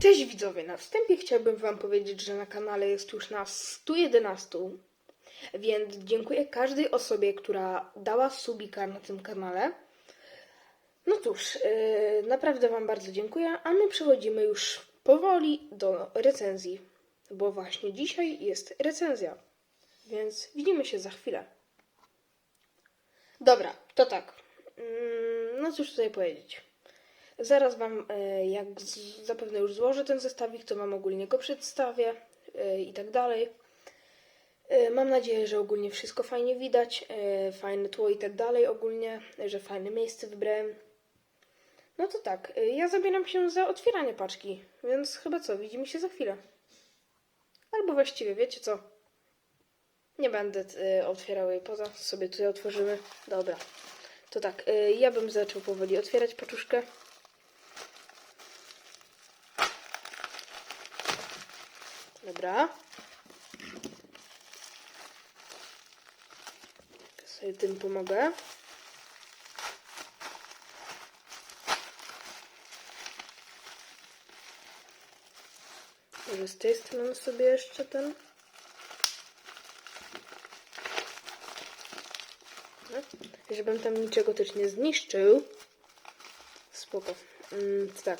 Cześć widzowie, na wstępie chciałbym wam powiedzieć, że na kanale jest już nas 111, więc dziękuję każdej osobie, która dała subika na tym kanale. No cóż, yy, naprawdę wam bardzo dziękuję, a my przechodzimy już powoli do recenzji, bo właśnie dzisiaj jest recenzja, więc widzimy się za chwilę. Dobra, to tak. No cóż tutaj powiedzieć. Zaraz Wam, e, jak zapewne już złożę ten zestawik, to Wam ogólnie go przedstawię e, i tak dalej. E, Mam nadzieję, że ogólnie wszystko fajnie widać, fajne tło i tak dalej ogólnie, że fajne miejsce wybrałem. No to tak, ja zabieram się za otwieranie paczki, więc chyba co, widzimy się za chwilę. Albo właściwie, wiecie co? Nie będę otwierał jej poza, sobie tutaj otworzymy. Dobra. To tak, e, ja bym zaczął powoli otwierać paczuszkę. Dobra. Sobie tym pomogę. Może z tej strony sobie jeszcze ten. No, Żebym tam niczego też nie zniszczył. Spoko. Mm, tak.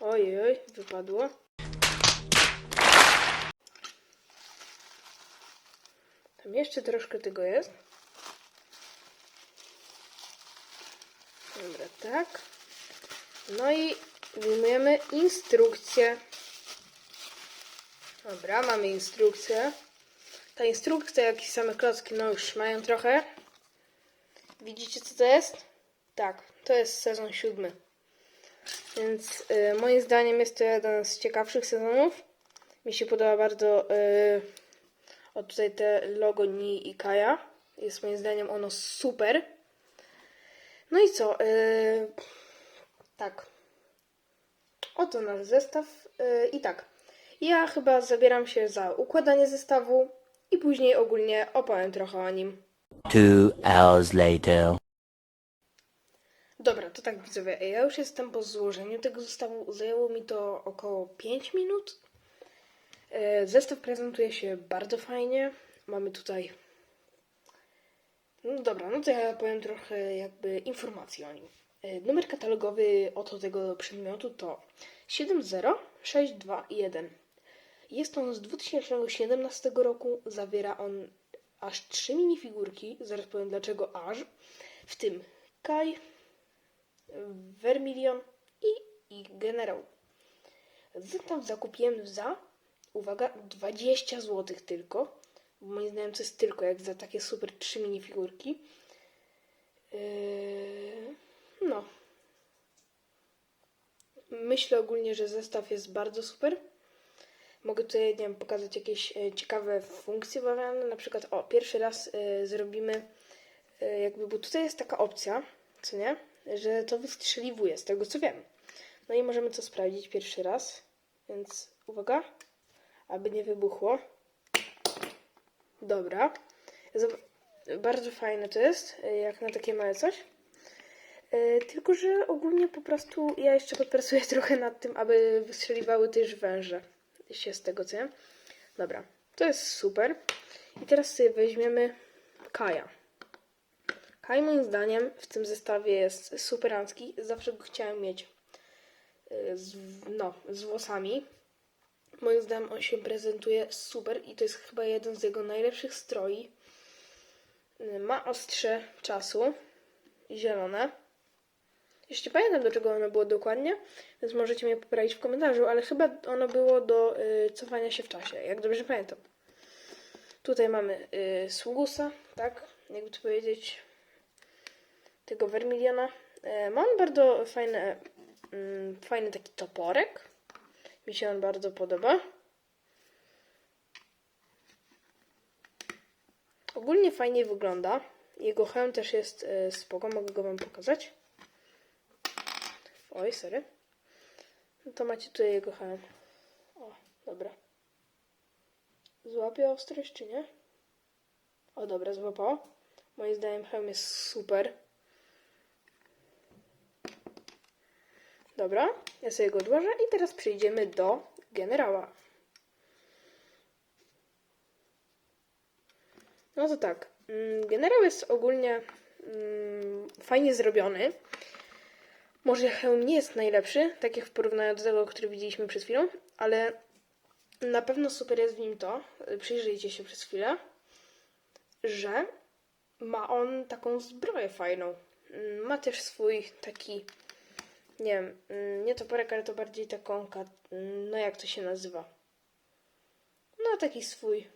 Ojej, wypadło. Tam jeszcze troszkę tego jest. Dobra, tak. No i wyjmujemy instrukcję. Dobra, mamy instrukcję. Ta instrukcja, jak i same klocki, no już mają trochę. Widzicie, co to jest? Tak, to jest sezon siódmy. Więc y, moim zdaniem jest to jeden z ciekawszych sezonów. Mi się podoba bardzo y, o tutaj te logo Ni i Kaja. Jest moim zdaniem ono super. No i co? y, tak. Oto nasz zestaw. y, I tak. Ja chyba zabieram się za układanie zestawu i później ogólnie opowiem trochę o nim. Two hours later. Dobra, to tak widzowie, ja już jestem po złożeniu tego zestawu. Zajęło mi to około 5 minut. E, Zestaw prezentuje się bardzo fajnie. Mamy tutaj. No dobra, no to ja powiem trochę jakby informacji o nim. E, Numer katalogowy oto tego przedmiotu to 70621. Jest on z 2017 roku. Zawiera on aż trzy minifigurki. Zaraz powiem dlaczego aż. W tym Kai, Vermilion i, i Generał. Zestaw zakupiłem za, uwaga, 20 zł tylko. Bo moim zdaniem to jest tylko jak za takie super trzy minifigurki. Yy, no. Myślę ogólnie, że zestaw jest bardzo super. Mogę tutaj, nie wiem, pokazać jakieś e, ciekawe funkcje bawiane. Na przykład, o, pierwszy raz e, zrobimy e, jakby, bo tutaj jest taka opcja, co nie? Że to wystrzeliwuje, z tego co wiem. No i możemy to sprawdzić pierwszy raz. Więc uwaga, aby nie wybuchło. Dobra. Zob- bardzo fajne to jest, jak na takie małe coś. E, Tylko, że ogólnie po prostu ja jeszcze podpracuję trochę nad tym, aby wystrzeliwały też węże. Się z tego co nie? Dobra, to jest super. I teraz sobie weźmiemy Kaja. Kaj moim zdaniem w tym zestawie jest superancki. Zawsze go chciałem mieć y, z, no, z włosami. Moim zdaniem on się prezentuje super i to jest chyba jeden z jego najlepszych stroi. Y, Ma ostrze czasu zielone. Nie pamiętam do czego ono było dokładnie, więc możecie mnie poprawić w komentarzu, ale chyba ono było do y, cofania się w czasie, jak dobrze pamiętam. Tutaj mamy y, Sługusa, tak, jakby to powiedzieć, tego Vermiliona. E, ma on bardzo fajny, mm, fajny taki toporek. Mi się on bardzo podoba. Ogólnie fajnie wygląda. Jego hełm też jest e, spoko, mogę go wam pokazać. Oj, sorry. No to macie tutaj jego hełm. O, dobra. Złapie ostrość, czy nie? O, dobra, złapało. Moim zdaniem hełm jest super. Dobra, ja sobie go odłożę i teraz przejdziemy do generała. No to tak. mm, Generał jest ogólnie mm, fajnie zrobiony. Może hełm nie jest najlepszy, tak jak w porównaniu do tego, który widzieliśmy przed chwilą, ale na pewno super jest w nim to, przyjrzyjcie się przez chwilę, że ma on taką zbroję fajną. Mm, Ma też swój taki, nie wiem, mm, nie toporek, ale to bardziej taką, mm, no jak to się nazywa? No taki swój,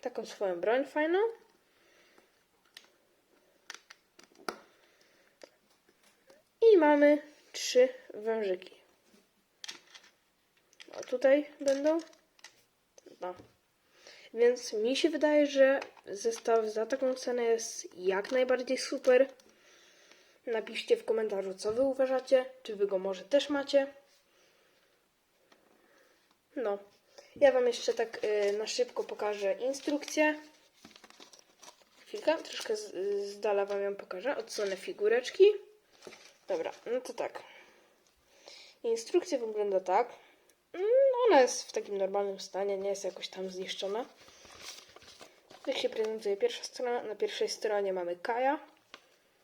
taką swoją broń fajną. I mamy trzy wężyki. A tutaj będą. No. Więc mi się wydaje, że zestaw za taką cenę jest jak najbardziej super. Napiszcie w komentarzu, co wy uważacie. Czy wy go może też macie. No. Ja wam jeszcze tak y, na szybko pokażę instrukcję. Chwilkę, troszkę z, z dala wam ją pokażę. Odsunę figureczki. Dobra, no to tak. Instrukcja wygląda tak. Mm, Ona jest w takim normalnym stanie, nie jest jakoś tam zniszczona. Jak się prezentuje pierwsza strona, na pierwszej stronie mamy Kaja,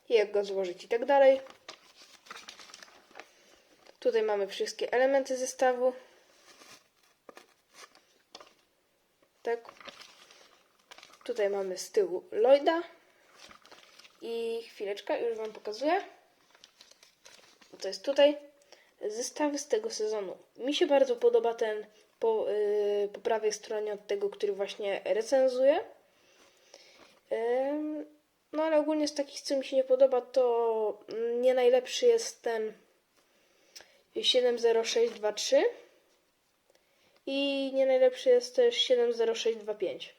jak go złożyć i tak dalej. Tutaj mamy wszystkie elementy zestawu. Tak. Tutaj mamy z tyłu Lloyda. I chwileczkę, już Wam pokazuję. To jest tutaj zestawy z tego sezonu. Mi się bardzo podoba ten po, yy, po prawej stronie od tego, który właśnie recenzuję. Ym, no ale ogólnie z takich, co mi się nie podoba, to nie najlepszy jest ten 70623 i nie najlepszy jest też 70625.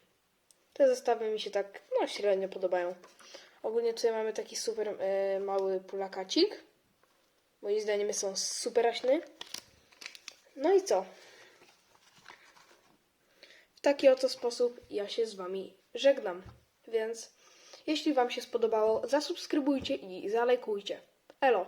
Te zestawy mi się tak no średnio podobają. Ogólnie tutaj mamy taki super y, mały pulakacik. Moim zdaniem są super raśny. No i co? W taki oto sposób ja się z Wami żegnam. Więc jeśli Wam się spodobało, zasubskrybujcie i zalajkujcie. Elo!